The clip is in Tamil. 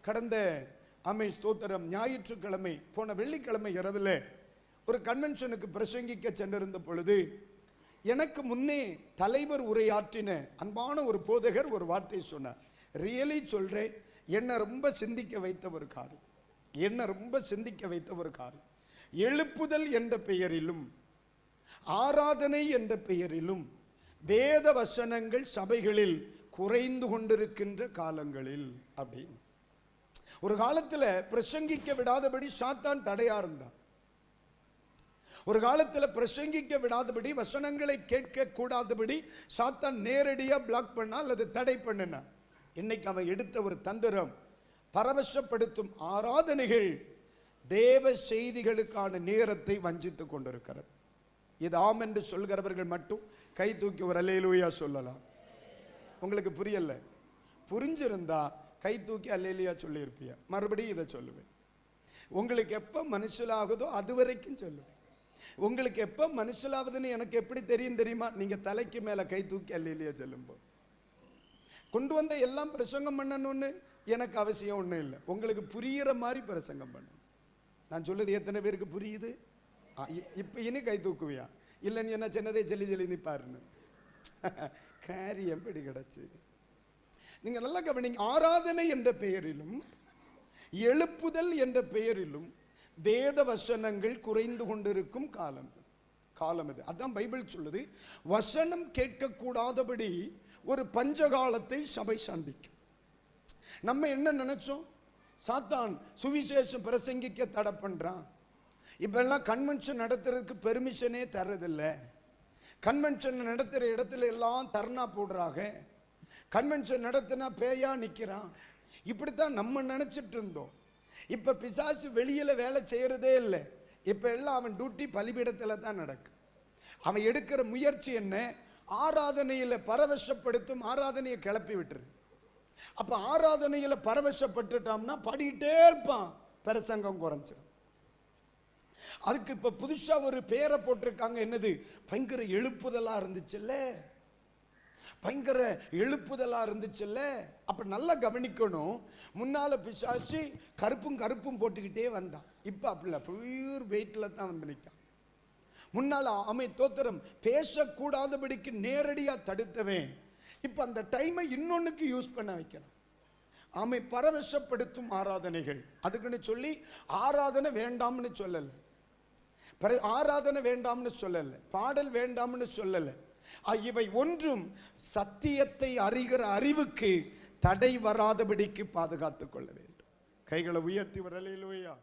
கடந்த அமை ஸ்தோத்திரம் ஞாயிற்றுக்கிழமை போன வெள்ளிக்கிழமை இரவில் ஒரு கன்வென்ஷனுக்கு பிரசங்கிக்க சென்றிருந்த பொழுது எனக்கு முன்னே தலைவர் உரையாற்றின அன்பான ஒரு போதகர் ஒரு வார்த்தை சொன்னார். ரியலி சொல்கிறேன் என்னை ரொம்ப சிந்திக்க வைத்த ஒரு காரியம் என்னை ரொம்ப சிந்திக்க வைத்த ஒரு காரியம் எழுப்புதல் என்ற பெயரிலும் ஆராதனை என்ற பெயரிலும் வேத வசனங்கள் சபைகளில் குறைந்து கொண்டிருக்கின்ற காலங்களில் அப்படின்னு. ஒரு காலத்துல பிரசங்கிக்க விடாதபடி சாத்தான் தடையா இருந்தான். ஒரு காலத்துல பிரசங்கிக்க விடாதபடி வசனங்களை கேட்க கூடாதபடி சாத்தான் நேரடியா பிளாக் பண்ணா அல்லது தடை பண்ணினான் இன்னைக்கு அவன் எடுத்த ஒரு தந்திரம் பரவசப்படுத்தும் ஆராதனைகள் தேவ செய்திகளுக்கான நேரத்தை வஞ்சித்துக் கொண்டிருக்கிறது. இது ஆம் என்று சொல்கிறவர்கள் மட்டும் கை தூக்கி ஒரு அலையிலூயா சொல்லலாம். உங்களுக்கு புரியல? புரிஞ்சிருந்தா கை தூக்கி அல்லேலியா சொல்லியிருப்பியா? மறுபடியும் இதை சொல்லுவேன். உங்களுக்கு எப்போ மனுஷலாகுதோ அது வரைக்கும் சொல்லுவேன். உங்களுக்கு எப்போ மனுஷலாகுதுன்னு எனக்கு எப்படி தெரியும் தெரியுமா? நீங்கள் தலைக்கு மேலே கை தூக்கி அல்லேலியா சொல்லும்போது. கொண்டு வந்த எல்லாம் பிரசங்கம் பண்ணணும்னு எனக்கு அவசியம் ஒன்றும் இல்லை. உங்களுக்கு புரியிற மாதிரி பிரசங்கம் பண்ணணும். நான் சொல்லுது எத்தனை பேருக்கு புரியுது? இப்போ இனி கை தூக்குவியா? இல்லைன்னு என்ன சின்னதே சொல்லி சொல்லி நிப்பாருன்னு. காரியம் எப்படி கிடச்சி? நீங்க நல்லா கவனிங்க ஆராதனை என்ற பெயரிலும் எழுப்புதல் என்ற பெயரிலும் வேத வசனங்கள் குறைந்து கொண்டிருக்கும் காலம். காலம் இது அதான் பைபிள் சொல்லுது வசனம் கேட்கக்கூடாதபடி ஒரு பஞ்சகாலத்தை சபை சந்திக்கும் நம்ம என்ன நினைச்சோம்? சாத்தான் சுவிசேஷம் பிரசங்கிக்க தடை பண்றான். இப்பெல்லாம் கன்வென்ஷன் நடத்துறதுக்கு பெர்மிஷனே தரதில்லை கன்வென்ஷன் நடத்துகிற இடத்துல எல்லாம் தர்ணா போடுறாங்க. கன்வென்ஷன் நடத்தினா பேயா நிற்கிறான் இப்படித்தான் நம்ம நினச்சிட்டு இருந்தோம். இப்போ பிசாசு வெளியில் வேலை செய்கிறதே இல்லை. இப்போ எல்லாம் அவன் டியூட்டி பலிபீடத்தில் தான் நடக்கு. அவன் எடுக்கிற முயற்சி என்ன? ஆராதனையில் பரவசப்படுத்தும் ஆராதனையை கிளப்பி விட்டுரு. அப்போ ஆராதனையில் பரவசப்பட்டுட்டோம்னா படிக்கிட்டே இருப்பான். பிரசங்கம் குறைஞ்சிடும் அதுக்கு இப்போ புதுசாக ஒரு பேரை போட்டிருக்காங்க. என்னது? பயங்கர எழுப்புதலாக இருந்துச்சுல்ல? பயங்கர எழுப்புதலாக இருந்துச்சுல்ல? அப்போ நல்லா கவனிக்கணும். முன்னால் பிசாச்சு கருப்பும் கருப்பும் போட்டுக்கிட்டே வந்தான் இப்போ அப்படி இல்லை பியூர் வெயிட்டில் தான் வந்து நிற்கான் முன்னால் அமை தோத்திரம் பேசக்கூடாதபடிக்கு நேரடியாக தடுத்தவன். இப்போ அந்த டைமை இன்னொன்றுக்கு யூஸ் பண்ண வைக்கிறான் ஆமை பரவசப்படுத்தும் ஆராதனைகள். அதுக்குன்னு சொல்லி ஆராதனை வேண்டாம்னு சொல்லலை. பர- ஆராதனை வேண்டாம்னு சொல்லலை. பாடல் வேண்டாம்னு சொல்லலை. இவை ஒன்றும் சத்தியத்தை அறிகிற அறிவுக்கு தடை வராதபடிக்கு பாதுகாத்துக் கொள்ள வேண்டும். கைகளை உயர்த்தி வரலையிலோயா